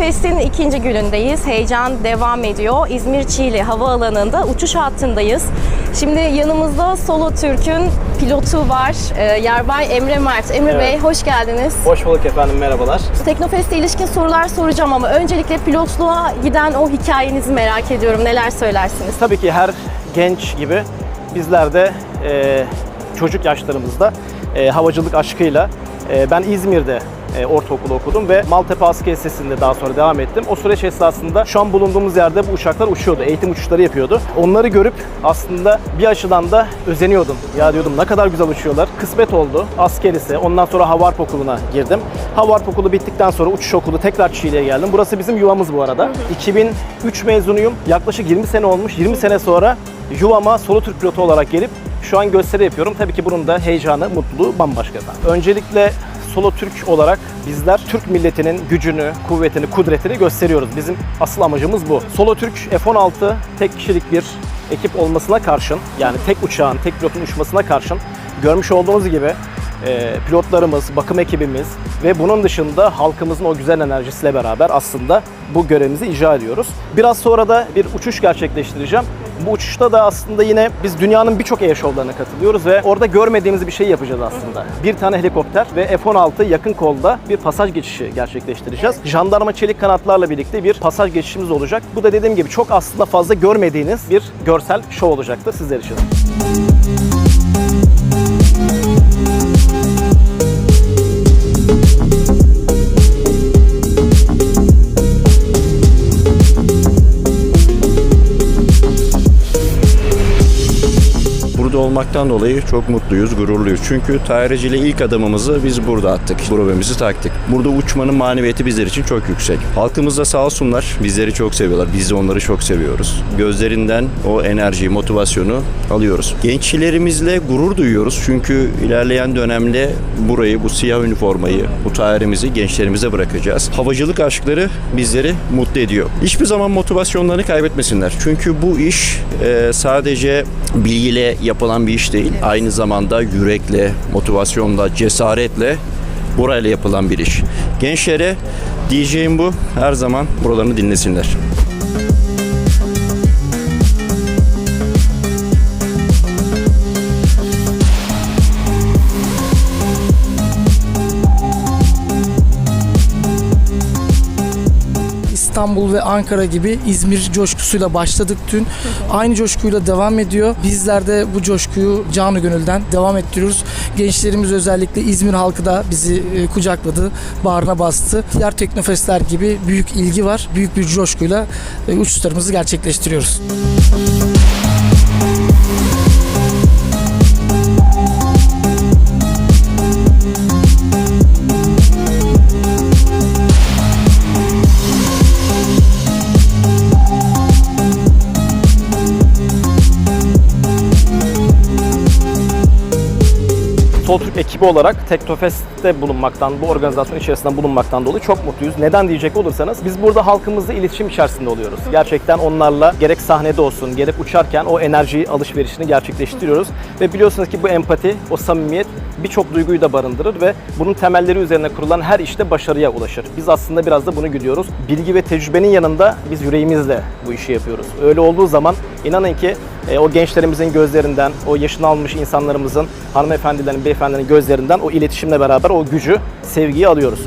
Teknofest'in ikinci günündeyiz. Heyecan devam ediyor. İzmir Çiğli Havaalanı'nda uçuş hattındayız. Şimdi yanımızda Solo Türk'ün pilotu var. Ee, Yerbay Emre Mert. Emre Evet. Bey hoş geldiniz. Hoş bulduk efendim, merhabalar. Teknofest'e ilişkin sorular soracağım ama öncelikle pilotluğa giden o hikayenizi merak ediyorum. Neler söylersiniz? Tabii ki her genç gibi bizler de e, çocuk yaşlarımızda e, havacılık aşkıyla e, ben İzmir'de e, ortaokulu okudum ve Maltepe Askeri Lisesi'nde daha sonra devam ettim. O süreç esnasında şu an bulunduğumuz yerde bu uçaklar uçuyordu, eğitim uçuşları yapıyordu. Onları görüp aslında bir açıdan da özeniyordum. Ya diyordum ne kadar güzel uçuyorlar. Kısmet oldu. Asker lise, ondan sonra Havarp Okulu'na girdim. Havarp Okulu bittikten sonra uçuş okulu tekrar Çiğli'ye geldim. Burası bizim yuvamız bu arada. 2003 mezunuyum. Yaklaşık 20 sene olmuş. 20 sene sonra yuvama solo Türk pilotu olarak gelip şu an gösteri yapıyorum. Tabii ki bunun da heyecanı, mutluluğu bambaşka. Öncelikle Solo Türk olarak bizler Türk milletinin gücünü, kuvvetini, kudretini gösteriyoruz. Bizim asıl amacımız bu. Solo Türk F-16 tek kişilik bir ekip olmasına karşın, yani tek uçağın, tek pilotun uçmasına karşın görmüş olduğunuz gibi e, pilotlarımız, bakım ekibimiz ve bunun dışında halkımızın o güzel enerjisiyle beraber aslında bu görevimizi icra ediyoruz. Biraz sonra da bir uçuş gerçekleştireceğim. Bu uçuşta da aslında yine biz dünyanın birçok air show'larına katılıyoruz ve orada görmediğimiz bir şey yapacağız aslında. Bir tane helikopter ve F-16 yakın kolda bir pasaj geçişi gerçekleştireceğiz. Jandarma çelik kanatlarla birlikte bir pasaj geçişimiz olacak. Bu da dediğim gibi çok aslında fazla görmediğiniz bir görsel şov olacaktır sizler için. Burada olmaktan dolayı çok mutluyuz, gururluyuz. Çünkü tayyareciyle ilk adımımızı biz burada attık. Probemizi taktık. Burada uçmanın maneviyeti bizler için çok yüksek. Halkımız da sağ olsunlar. Bizleri çok seviyorlar. Biz de onları çok seviyoruz. Gözlerinden o enerjiyi, motivasyonu alıyoruz. Gençlerimizle gurur duyuyoruz. Çünkü ilerleyen dönemde burayı, bu siyah üniformayı, bu tayyaremizi gençlerimize bırakacağız. Havacılık aşkları bizleri mutlu ediyor. Hiçbir zaman motivasyonlarını kaybetmesinler. Çünkü bu iş e, sadece bilgiyle yapılan bir iş değil. Aynı zamanda yürekle, motivasyonla, cesaretle burayla yapılan bir iş. Gençlere diyeceğim bu. Her zaman buralarını dinlesinler. İstanbul ve Ankara gibi İzmir coşkusuyla başladık dün. Aynı coşkuyla devam ediyor. Bizler de bu coşkuyu canı gönülden devam ettiriyoruz. Gençlerimiz özellikle İzmir halkı da bizi e, kucakladı, bağrına bastı. Diğer teknofestler gibi büyük ilgi var. Büyük bir coşkuyla e, uçuşlarımızı gerçekleştiriyoruz. Sol Türk ekibi olarak Teknofest'te bulunmaktan, bu organizasyon içerisinde bulunmaktan dolayı çok mutluyuz. Neden diyecek olursanız biz burada halkımızla iletişim içerisinde oluyoruz. Gerçekten onlarla gerek sahnede olsun, gerek uçarken o enerji alışverişini gerçekleştiriyoruz. Ve biliyorsunuz ki bu empati, o samimiyet birçok duyguyu da barındırır ve bunun temelleri üzerine kurulan her işte başarıya ulaşır. Biz aslında biraz da bunu gidiyoruz. Bilgi ve tecrübenin yanında biz yüreğimizle bu işi yapıyoruz. Öyle olduğu zaman inanın ki e, o gençlerimizin gözlerinden, o yaşını almış insanlarımızın, hanımefendilerin, beyefendilerin gözlerinden o iletişimle beraber o gücü, sevgiyi alıyoruz.